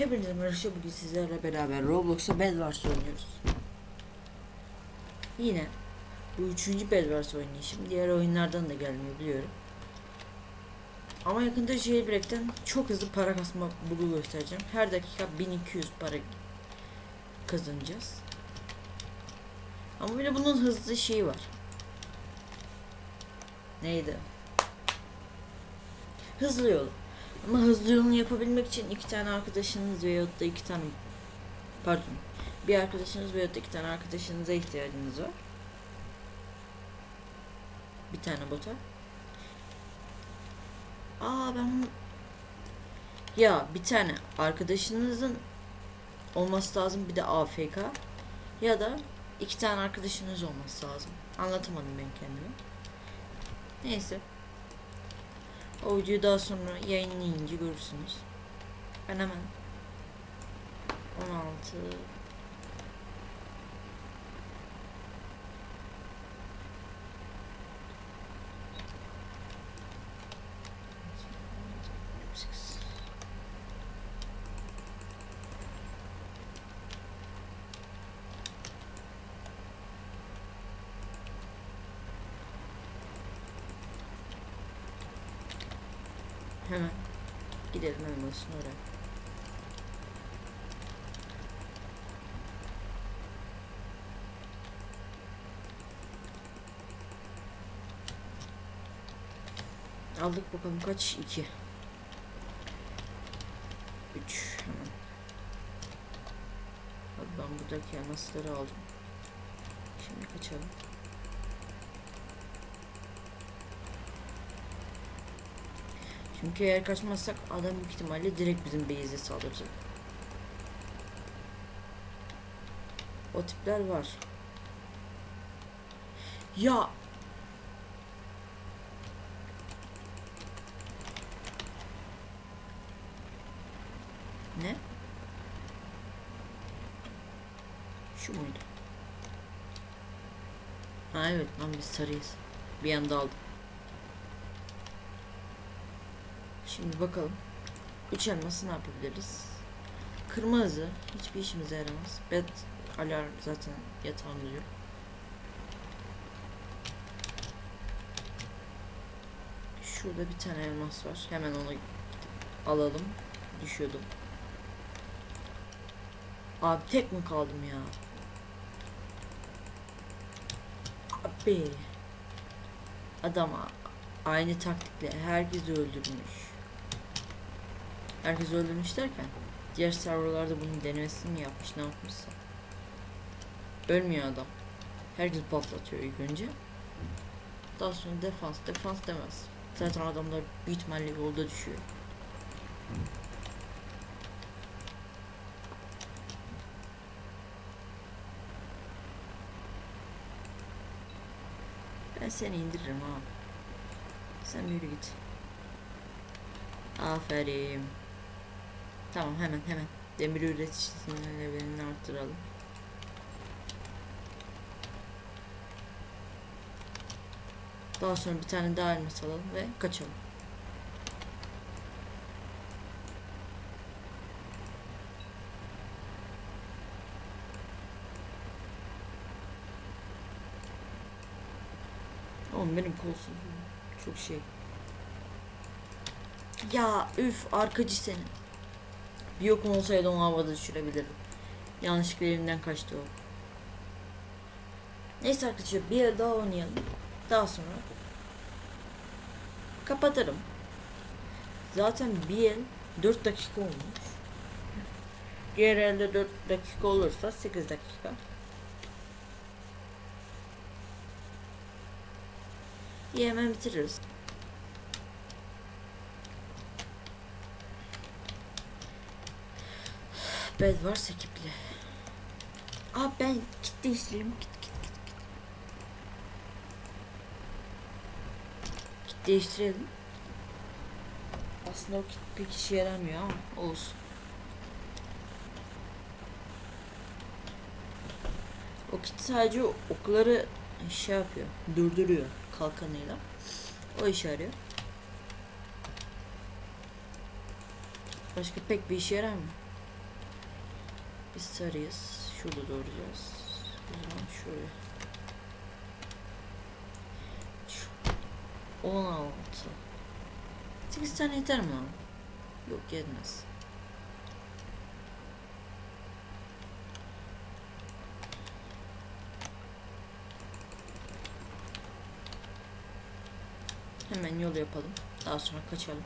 Hepinize merhaba bugün sizlerle beraber Roblox'a Bedwars oynuyoruz. Yine bu üçüncü Bedwars oynayışım. Diğer oyunlardan da gelmiyor biliyorum. Ama yakında Jailbreak'ten çok hızlı para kasma bulu göstereceğim. Her dakika 1200 para kazanacağız. Ama bir de bunun hızlı şeyi var. Neydi? Hızlı yolu. Ama hızlı yolunu yapabilmek için iki tane arkadaşınız veyahut da iki tane pardon bir arkadaşınız veyahut da iki tane arkadaşınıza ihtiyacınız var. Bir tane bota. Aa ben ya bir tane arkadaşınızın olması lazım bir de AFK ya da iki tane arkadaşınız olması lazım. Anlatamadım ben kendimi. Neyse. O videoyu daha sonra yayınlayınca görürsünüz. Ben hemen 16 Hemen gidelim elmasın oraya. Aldık bakalım kaç? 2 3 hemen. Ben buradaki elmasları aldım. Şimdi kaçalım. Çünkü eğer kaçmazsak adam büyük ihtimalle direkt bizim base'e saldıracak. O tipler var. Ya Ne? Şu muydu? Ha evet lan biz sarıyız. Bir anda aldım. Şimdi bakalım. Üç elması ne yapabiliriz? Kırmızı hiçbir işimize yaramaz. Bed alarm zaten yatağımda yok. Şurada bir tane elmas var. Hemen onu alalım. Düşüyordum. Abi tek mi kaldım ya? Abi. Adam aynı taktikle herkesi öldürmüş. Herkes öldürmüş derken diğer serverlarda bunun denemesini mi yapmış ne yapmışsa. Ölmüyor adam. Herkes patlatıyor ilk önce. Daha sonra defans, defans demez. Zaten adamlar büyük ihtimalle yolda düşüyor. Ben seni indiririm ha. Sen yürü git. Aferin. Tamam hemen hemen. Demir üreticisinin levelini arttıralım. Daha sonra bir tane daha elmas alalım ve kaçalım. Oğlum benim kolsuzluğum çok şey. Ya üf arkacı senin. Bir yokum olsaydı onu havada düşürebilirdim. Yanlışlıkla elimden kaçtı o. Neyse arkadaşlar bir yer daha oynayalım. Daha sonra kapatırım. Zaten bir el 4 dakika olmuş. Diğer elde 4 dakika olursa 8 dakika. İyi hemen bitiririz. Bedwars ekiple. Aa ben kit değiştireyim. Kit kit kit kit. Kit değiştirelim. Aslında o kit pek işe yaramıyor ama olsun. O kit sadece okları şey yapıyor. Durduruyor kalkanıyla. O işe yarıyor. Başka pek bir işe yaramıyor. Biz sarıyız. Şurada doğuracağız. O zaman şöyle. Şu- 16. 8 tane yeter mi lan? Yok yetmez. Hemen yol yapalım. Daha sonra kaçalım.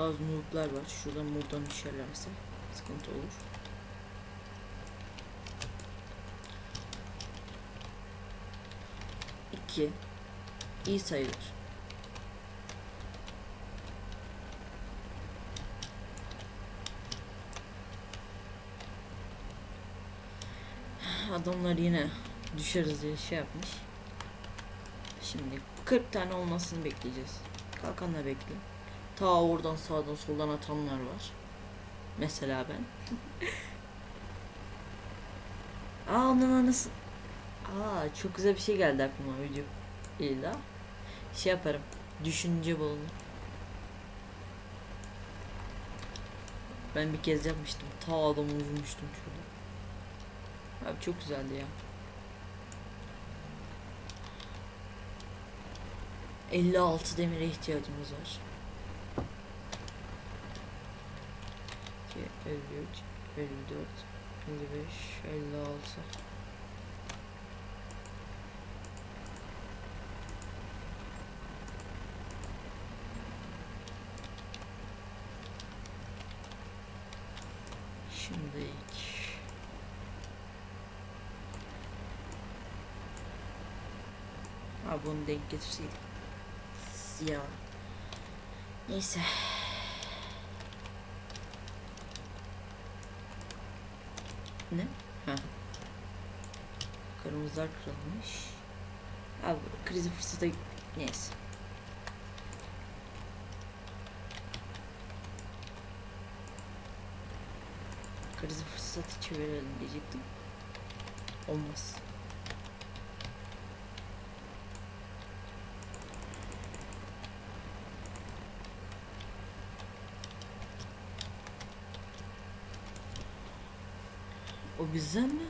Bazı noob'lar var. Şuradan buradan düşerlerse sıkıntı olur. İki. İyi sayılır. Adamlar yine düşeriz diye şey yapmış. Şimdi 40 tane olmasını bekleyeceğiz. Kalkanla bekleyin. Ta oradan sağdan soldan atanlar var. Mesela ben. Aa onun anası. Aa çok güzel bir şey geldi aklıma video. İlla. Şey yaparım. Düşünce bulunur. Ben bir kez yapmıştım. Ta adamı vurmuştum şurada. Abi çok güzeldi ya. 56 demire ihtiyacımız var. 2, 53, 54, 55, 56. Şimdi Abi bunu denk getirseydik. Ya. Neyse. Ne? Ha. Kırmızılar kırılmış. Abi krizi fırsatı neyse. Krizi fırsatı çevirelim diyecektim. Olmaz. O bizden mi?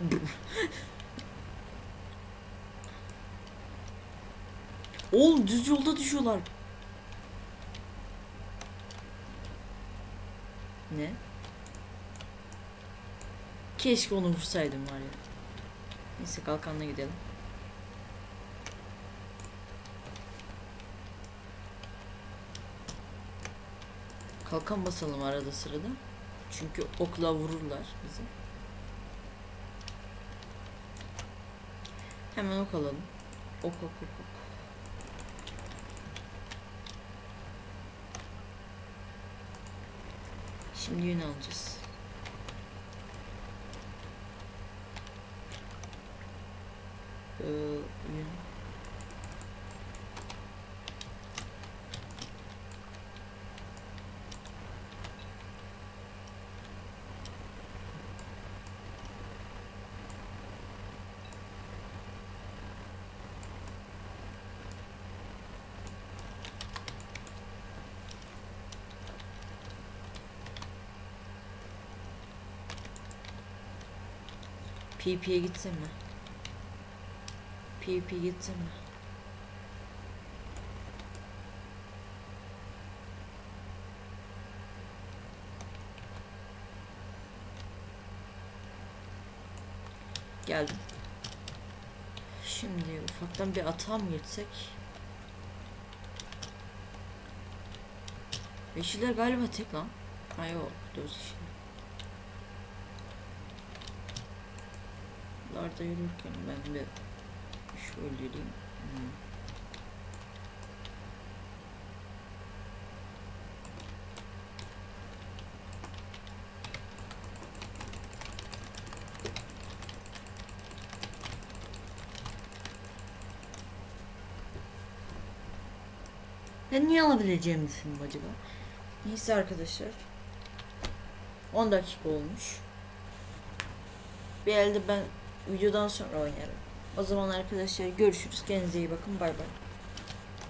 Oğlum düz yolda düşüyorlar. Ne? Keşke onu vursaydım var ya. Neyse kalkanla gidelim. Kalkan basalım arada sırada. Çünkü okla vururlar bizi. Hemen ok alalım. Ok ok ok ok. Şimdi yün alacağız. Ee, yün. PvP'ye gitsin mi? PvP gitsin mi? Geldim. Şimdi ufaktan bir atağa mı geçsek? Yeşiller galiba tek lan. Ha yok, dört kişi. Larda yürürken ben bir Şöyle Ben niye alabileceğimi düşündüm acaba? Neyse arkadaşlar. 10 dakika olmuş. Bir elde ben videodan sonra oynarım. O zaman arkadaşlar görüşürüz. Kendinize iyi bakın. Bay bay.